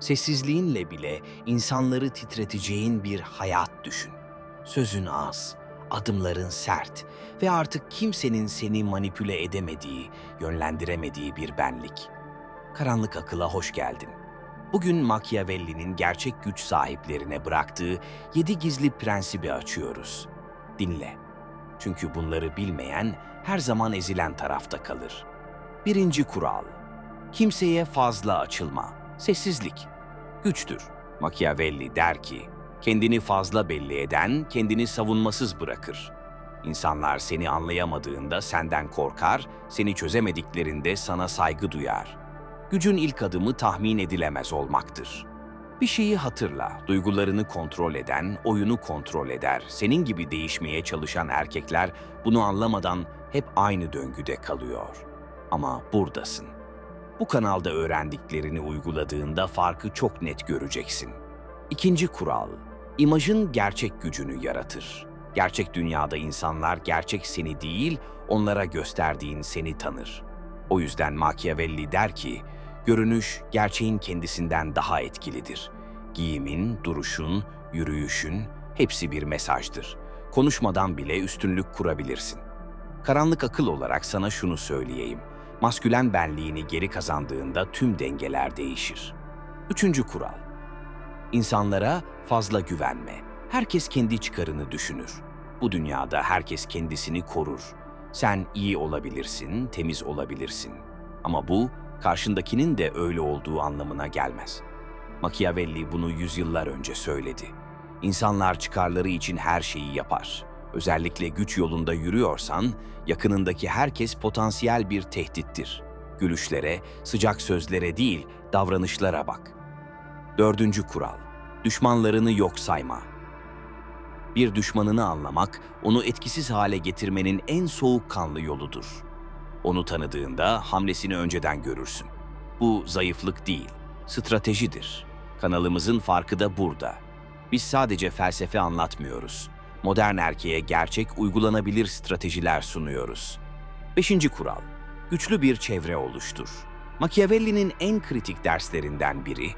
Sessizliğinle bile insanları titreteceğin bir hayat düşün. Sözün az, adımların sert ve artık kimsenin seni manipüle edemediği, yönlendiremediği bir benlik. Karanlık akıla hoş geldin. Bugün Machiavelli'nin gerçek güç sahiplerine bıraktığı yedi gizli prensibi açıyoruz. Dinle. Çünkü bunları bilmeyen her zaman ezilen tarafta kalır. Birinci kural. Kimseye fazla açılma. Sessizlik. Güçtür. Machiavelli der ki, kendini fazla belli eden kendini savunmasız bırakır. İnsanlar seni anlayamadığında senden korkar, seni çözemediklerinde sana saygı duyar. Gücün ilk adımı tahmin edilemez olmaktır. Bir şeyi hatırla, duygularını kontrol eden, oyunu kontrol eder. Senin gibi değişmeye çalışan erkekler bunu anlamadan hep aynı döngüde kalıyor. Ama buradasın. Bu kanalda öğrendiklerini uyguladığında farkı çok net göreceksin. İkinci kural, imajın gerçek gücünü yaratır. Gerçek dünyada insanlar gerçek seni değil, onlara gösterdiğin seni tanır. O yüzden Machiavelli der ki, görünüş gerçeğin kendisinden daha etkilidir. Giyimin, duruşun, yürüyüşün hepsi bir mesajdır. Konuşmadan bile üstünlük kurabilirsin. Karanlık akıl olarak sana şunu söyleyeyim. Maskülen benliğini geri kazandığında tüm dengeler değişir. Üçüncü kural. İnsanlara fazla güvenme. Herkes kendi çıkarını düşünür. Bu dünyada herkes kendisini korur. Sen iyi olabilirsin, temiz olabilirsin. Ama bu karşındakinin de öyle olduğu anlamına gelmez. Machiavelli bunu yüzyıllar önce söyledi. İnsanlar çıkarları için her şeyi yapar. Özellikle güç yolunda yürüyorsan, yakınındaki herkes potansiyel bir tehdittir. Gülüşlere, sıcak sözlere değil, davranışlara bak. Dördüncü kural, düşmanlarını yok sayma. Bir düşmanını anlamak, onu etkisiz hale getirmenin en soğukkanlı yoludur. Onu tanıdığında hamlesini önceden görürsün. Bu zayıflık değil, stratejidir. Kanalımızın farkı da burada. Biz sadece felsefe anlatmıyoruz. Modern erkeğe gerçek, uygulanabilir stratejiler sunuyoruz. Beşinci kural, güçlü bir çevre oluştur. Machiavelli'nin en kritik derslerinden biri,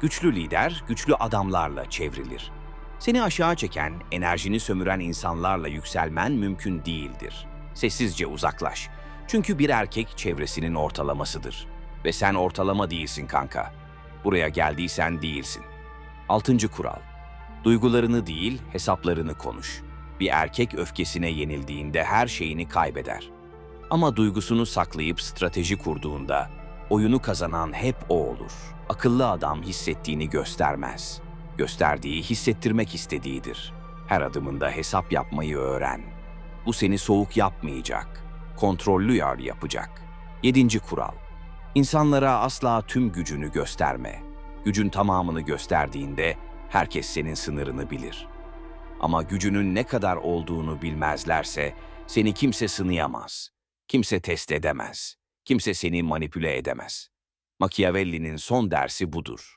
güçlü lider, güçlü adamlarla çevrilir. Seni aşağı çeken, enerjini sömüren insanlarla yükselmen mümkün değildir. Sessizce uzaklaş. Çünkü bir erkek çevresinin ortalamasıdır. Ve sen ortalama değilsin kanka. Buraya geldiysen değilsin. Altıncı kural. Duygularını değil, hesaplarını konuş. Bir erkek öfkesine yenildiğinde her şeyini kaybeder. Ama duygusunu saklayıp strateji kurduğunda oyunu kazanan hep o olur. Akıllı adam hissettiğini göstermez. Gösterdiği hissettirmek istediğidir. Her adımında hesap yapmayı öğren. Bu seni soğuk yapmayacak. Kontrollü yar yapacak. Yedinci kural. İnsanlara asla tüm gücünü gösterme. Gücün tamamını gösterdiğinde herkes senin sınırını bilir. Ama gücünün ne kadar olduğunu bilmezlerse seni kimse sınayamaz. Kimse test edemez. Kimse seni manipüle edemez. Machiavelli'nin son dersi budur.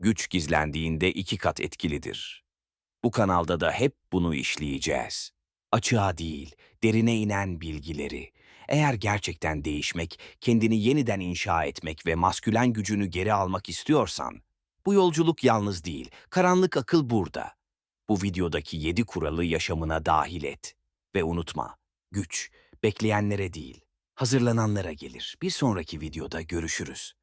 Güç gizlendiğinde iki kat etkilidir. Bu kanalda da hep bunu işleyeceğiz. Açığa değil, derine inen bilgileri. Eğer gerçekten değişmek, kendini yeniden inşa etmek ve maskülen gücünü geri almak istiyorsan, bu yolculuk yalnız değil, karanlık akıl burada. Bu videodaki yedi kuralı yaşamına dahil et. Ve unutma, güç bekleyenlere değil, hazırlananlara gelir. Bir sonraki videoda görüşürüz.